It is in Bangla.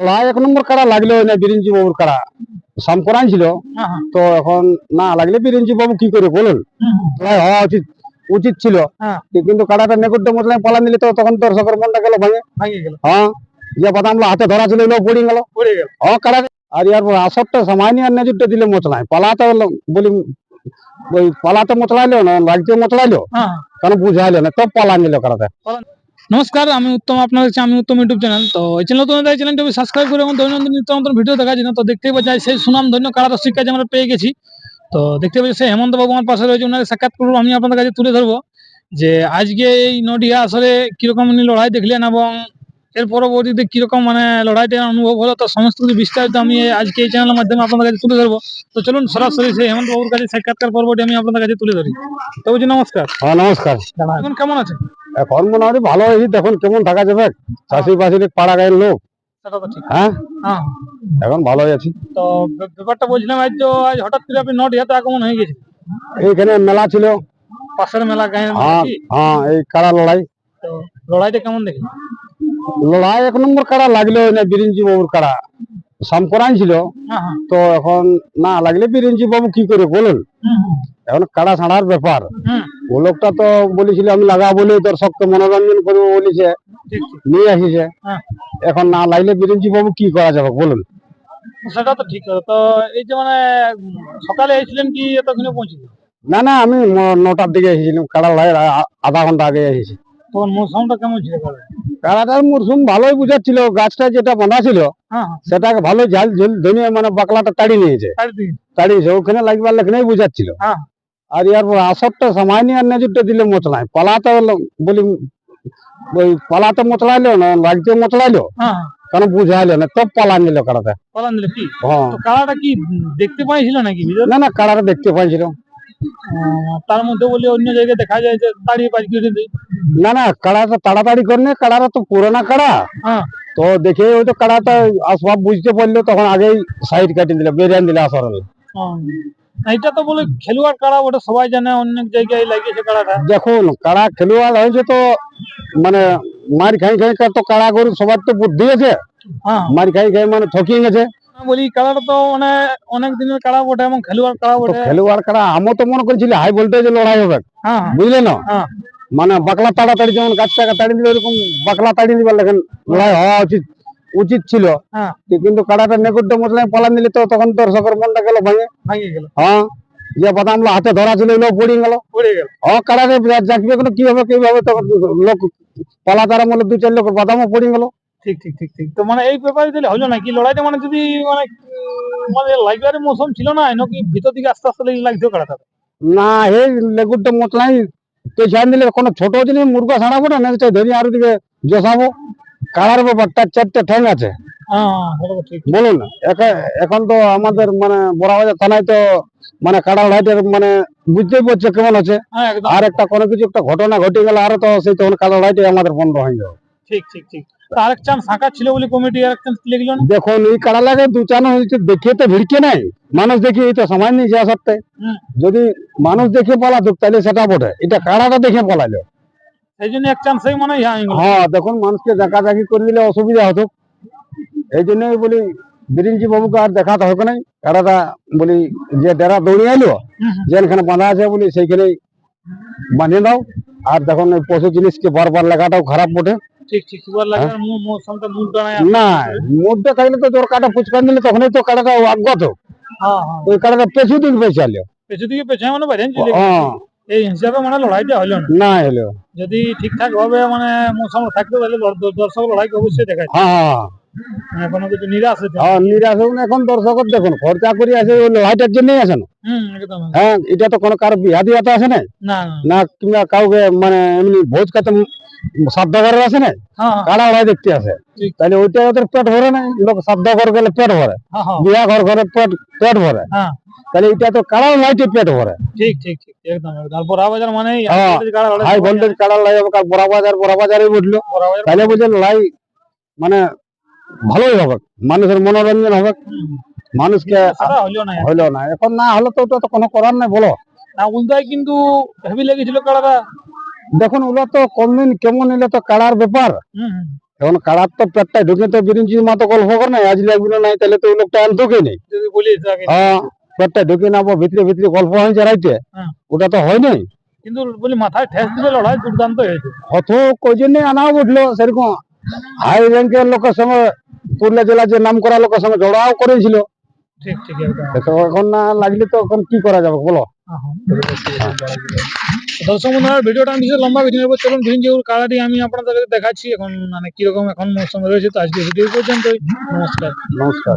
লড়াই এক নম্বর কাড়া লাগল না বাবুর কাড়া। ছিল। হ্যাঁ হ্যাঁ। তো এখন না লাগলে বিরিঞ্চি বাবু কি করে বলুন? হওয়া উচিত উচিত ছিল। হ্যাঁ। কিন্তু কাড়াটা নেকুটে মতলায় পালা নিলে তো তখন দর্শকের মনটা গেল ভাঙে। ভাঙে গেল। হ্যাঁ যে বাদামলা হাতে ধরা ছিল এগুলো পড়ে গেল। পড়ে গেল। ও কাড়া আর ইয়ার পর আসরটা সামান্য আর নেজুরটা দিলে মতলায় পালাতে বলি ওই পালাতে মতলাইলো না লাগতে মতলাইলো। কারণ বুঝাইলো না তো পালা নিল কাড়াতে। নমস্কার আমি উত্তম আপনার হচ্ছে আমি উত্তম ইউটিউব চ্যানেল তো এই চ্যানেল নতুন এই চ্যানেলটি সাবস্ক্রাইব করে এবং দৈনন্দিন নিত্য নতুন ভিডিও দেখা যায় তো দেখতেই পাচ্ছি সেই সুনাম ধন্য কারা রসিক কাজ আমরা পেয়ে গেছি। তো দেখতে পাচ্ছি সেই হেমন্ত বাবু আমার পাশে রয়েছে ওনাকে সাক্ষাৎ করব আমি আপনাদের কাছে তুলে ধরবো যে আজকে এই নডিয়া আসলে কীরকম উনি লড়াই দেখলেন এবং এর পরবর্তীতে কীরকম মানে লড়াইটা অনুভব হলো তো সমস্ত কিছু বিস্তারিত আমি আজকে এই চ্যানেলের মাধ্যমে আপনাদের কাছে তুলে ধরবো। তো চলুন সরাসরি সেই হেমন্ত বাবুর কাছে সাক্ষাৎকার পর্বটি আমি আপনাদের কাছে তুলে ধরি। তো বলছি নমস্কার। হ্যাঁ নমস্কার। এখন কেমন আছে এখন মোটামুটি ভালো হয়েছি দেখুন কেমন থাকা যাবে। চাষি বাসির পাড়া গায়ের লোক। হ্যাঁ? হ্যাঁ। এখন ভালো আছি। তো ব্যাপারটা বলছিলাম আজ তো আজ হঠাৎ করে আপনি নট ইয়াতে আগমন হয়ে গেছে। এইখানে মেলা ছিল। পাশের মেলা গায়ে হ্যাঁ হ্যাঁ এই কারা লড়াই। তো লড়াইটা কেমন দেখি লড়াই এক নম্বর কারা লাগল না বিরিঞ্চি বাবুর কাড়া সামকরান ছিল। হ্যাঁ হ্যাঁ। তো এখন না লাগলে বিরিঞ্চি বাবু কি করে বলুন? এখন কাড়া ছাড়ার ব্যাপার। হুম, ও লোকটা তো বলেছিল আমি লাগা বলে দর্শককে মনোরঞ্জন করব বলেছে। নিয়ে আসিছে। হ্যাঁ। এখন না লাগলে বিরিঞ্চি বাবু কি করা যাবে বলুন? সেটা তো ঠিক তো এই যে মানে সকালে এসেছিলেন কি এতক্ষণে পৌঁছেছে না না আমি নটার দিকে এসেছিলাম। কাড়া আ- আধা ঘণ্টা আগে এসেছি। তখন মৌসুমটা কেমন ছিল কাড়াটার মরশুম ভালোই বুঝাচ্ছিল। গাছটা যেটা বাঁধা ছিল হ্যাঁ হ্যাঁ। সেটাকে ভালো ঝাল ঝুল ধনিয়ে মানে বাকলাটা তাড়ি নিয়েছে। তাড়িয়েছে ওখানে লাগবার লেখনেই বুঝাচ্ছিল। হ্যাঁ। আর ইয়ার পর আসরটা সামান্য আর নেজুরটা দিলে মতলাই। পালাতে বলি ওই পালাতে মতলাইলো না লাগতে মতলাইলো? হ্যাঁ। কারণ বুঝাইলো না? তো পালা নিল কাড়াতে। পালান দিলে কি? হ্যাঁ। তো কালাটা কি দেখতে পাইছিল নাকি না না কাড়াটা দেখতে পাইছিল। তার মধ্যে বলি অন্য জায়গায় দেখা যায় যে দাঁড়িয়ে কেটে দিই না না কাড়াটা তাড়াতাড়ি করে কাড়াটা তো পুরোনা কাড়া। হ্যাঁ। তো দেখে ওই তো কাড়াটা আসবাব বুঝতে পারল তখন আগেই সাইড কাটিয়ে দিলে বেরিয়ে দিলে আসর এটা তো বলে খেলোয়াড় কাড়া ওটা সবাই জানে অনেক জায়গায় লাগিয়েছে কাড়াটা দেখুন কাড়া খেলোয়াড় হয়েছে তো মানে মার খাই খাই তো কাড়া গরু সবার তো বুদ্ধি আছে। হ্যাঁ। মার খাই খাই মানে ঠকিয়ে গেছে। আমি বলি কাড়াটা তো মানে অনেক দিনের কাড়া বটে এবং খেলোয়াড় কাড়া বটে। খেলোয়াড় কাড়া আমও তো মনে করছিল হাই ভোল্টেজ লড়াই হবে। হ্যাঁ, বুঝলে না? হ্যাঁ। মানে বাকলা তাড়াতাড়ি যেমন গাছটাকে তাড়িয়ে দিলে ওরকম বাকলা তাড়িয়ে দিবার লেখেন লড়াই হওয়া উচিত। উচিত ছিল। হ্যাঁ। কিন্তু কাড়াটা নেকুটে মতলায় পালা নিলে তো তখন দর্শকের মনটা গেল ভাঙে। ভাঙে গেল। হ্যাঁ যে বাদামলা হাতে ধরা ছিল এগুলো পড়ে গেল। পড়ে গেল। ও কাড়ারে যাকবে কোনো কি হবে কি তখন লোক পালা তারা মনে দু চার লোক বাদামও পড়ে গেল। ঠিক ঠিক ঠিক ঠিক। তো মানে এই ব্যাপারে দিলে হলো নাকি লড়াইটা মানে যদি মানে মানে মৌসুম ছিল না নাকি ভিতর দিকে আস্তে আস্তে লাগতো না লেগুটটা পেছান দিলে কোনো ছোট জিনিস মুরগা ছাড়াবো না না ধরি আর দিকে জসাবো কালার ব্যাপারটা চারটে ঠ্যাং আছে। হ্যাঁ বলুন এখন তো আমাদের মানে বড়াবাজার থানায় তো মানে কাড়া লাইটের মানে বুঝতেই পারছে কেমন আছে। হ্যাঁ আর একটা কোনো কিছু একটা ঘটনা ঘটে গেলে আরও তো সেই তখন কাড়া লাইটে আমাদের বন্ধ হয়ে যাবে। ঠিক ঠিক ঠিক। আরেক চান্স ফাঁকা ছিল বলে কমিটি আরেক না? দেখুন এই কাড়া লাগে দু চান হয়েছে দেখে তো ভিড়কে নাই। মানুষ দেখি এই তো সময় নেই যা সত্ত্বে। যদি মানুষ দেখে পালাতুক তাহলে সেটা বটে। এটা কাড়াটা দেখে পালাইলো সেই জন্য এক চান্সেই মনে হয় হয়ে গেল হ্যাঁ দেখুন মানুষকে দেখা দেখি করে দিলে অসুবিধা হতো। এই জন্যই বলি বিরিঞ্চি বাবুকে আর দেখাতে হবে নাই। কারাটা বলি যে ডেরা দৌড়িয়ে এলো হুম, হুম। যেখানে বাঁধা আছে বলি সেইখানেই বাঁধিয়ে দাও। আর দেখুন এই পশু জিনিসকে বারবার লাগাটাও খারাপ বটে। ঠিক ঠিক এবার লাগে মৌসুমটা মুখ দাঁড়ায় না মধ্যে থাকলে তো তোর কাটা ফুচকান দিলে তখনই তো কাটাটা অজ্ঞাত। হ্যাঁ হ্যাঁ। ওই কাটাটা পেছু দিক পেছালো পেছু দিকে পেছনে মানে বাইরে চলে গেল। হ্যাঁ। এই হিসাবে মানে লড়াইটা হলো না। না এলো যদি ঠিকঠাক ভাবে মানে মৌসুম থাকতো তাহলে দর- দর- দর্শক লড়াইকে অবশ্যই দেখায় হ্যাঁ মানে কিছু নিরাশ হতে হ্যাঁ নিরাশ হোক না, এখন দর্শকের দেখুন খরচা করে আছে ওই লড়াইটার জন্যই আছে না? হ্যাঁ এটা তো কোনো কারও বিয়া দিয়া তো আছে না? না কিংবা কাউকে মানে এমনি ভোজ খাতে সাধ্য ঘরের আছে না? কাড়া লড়াই দেখতে আসে ঠিক। তাহলে ওইটা ওদের পেট ভরে না? লোক ঘর গেলে পেট ভরে বিয়া ঘর ঘরে পেট পেট ভরে তাহলে এটা তো কাড়া লাইটে পেট ভরে। ঠিক ঠিক ঠিক একদম একদম। বড়া বাজার মানে হাই ভোল্টেজ কাড়া লাই বড়া বাজার বড়া বাজারে বুঝলো তাহলে বুঝে লাই মানে ভালোই হবে। মানুষের মনোরঞ্জন হবে। মানুষকে হলো না হইল না এখন না হলে তো ওটা তো কোনো করার নাই বলো। না উল্টাই কিন্তু হেভি লেগেছিল কাড়াটা দেখুন ওগুলো তো কম কেমন এলে তো কাড়ার ব্যাপার। এখন কাড়ার তো পেটটায় ঢুকে তো বিরিঞ্চি মতো গল্প করে নাই আজ লাগবে নাই তাহলে তো ওই লোকটা আনতো কে নেই বলি হ্যাঁ। পেটটা ঢুকে না ভিতরে ভিতরে গল্প হয়েছে রাইতে। হ্যাঁ। ওটা তো হয় নাই? কিন্তু বলি মাথায় ঠেস দিলে লড়াই দুর্দান্ত হয়েছে। অত কই জন্যে আনাও উঠল সেরকম। হাই র্যাঙ্কের লোকের সঙ্গে পুরুলিয়া জেলার যে নাম করা লোকের সঙ্গে জড়াও করেছিল। ঠিক ঠিক এখন না লাগলে তো এখন কি করা যাবে বলো। দর্শক বন্ধুরা ভিডিওটা আমি লম্বা ভিডিও নেব। চলুন গ্রিন যেগুলো কালারটি আমি আপনাদের দেখাচ্ছি। এখন মানে কীরকম এখন মৌসুম রয়েছে, তো আজকে ভিডিও পর্যন্ত নমস্কার। নমস্কার।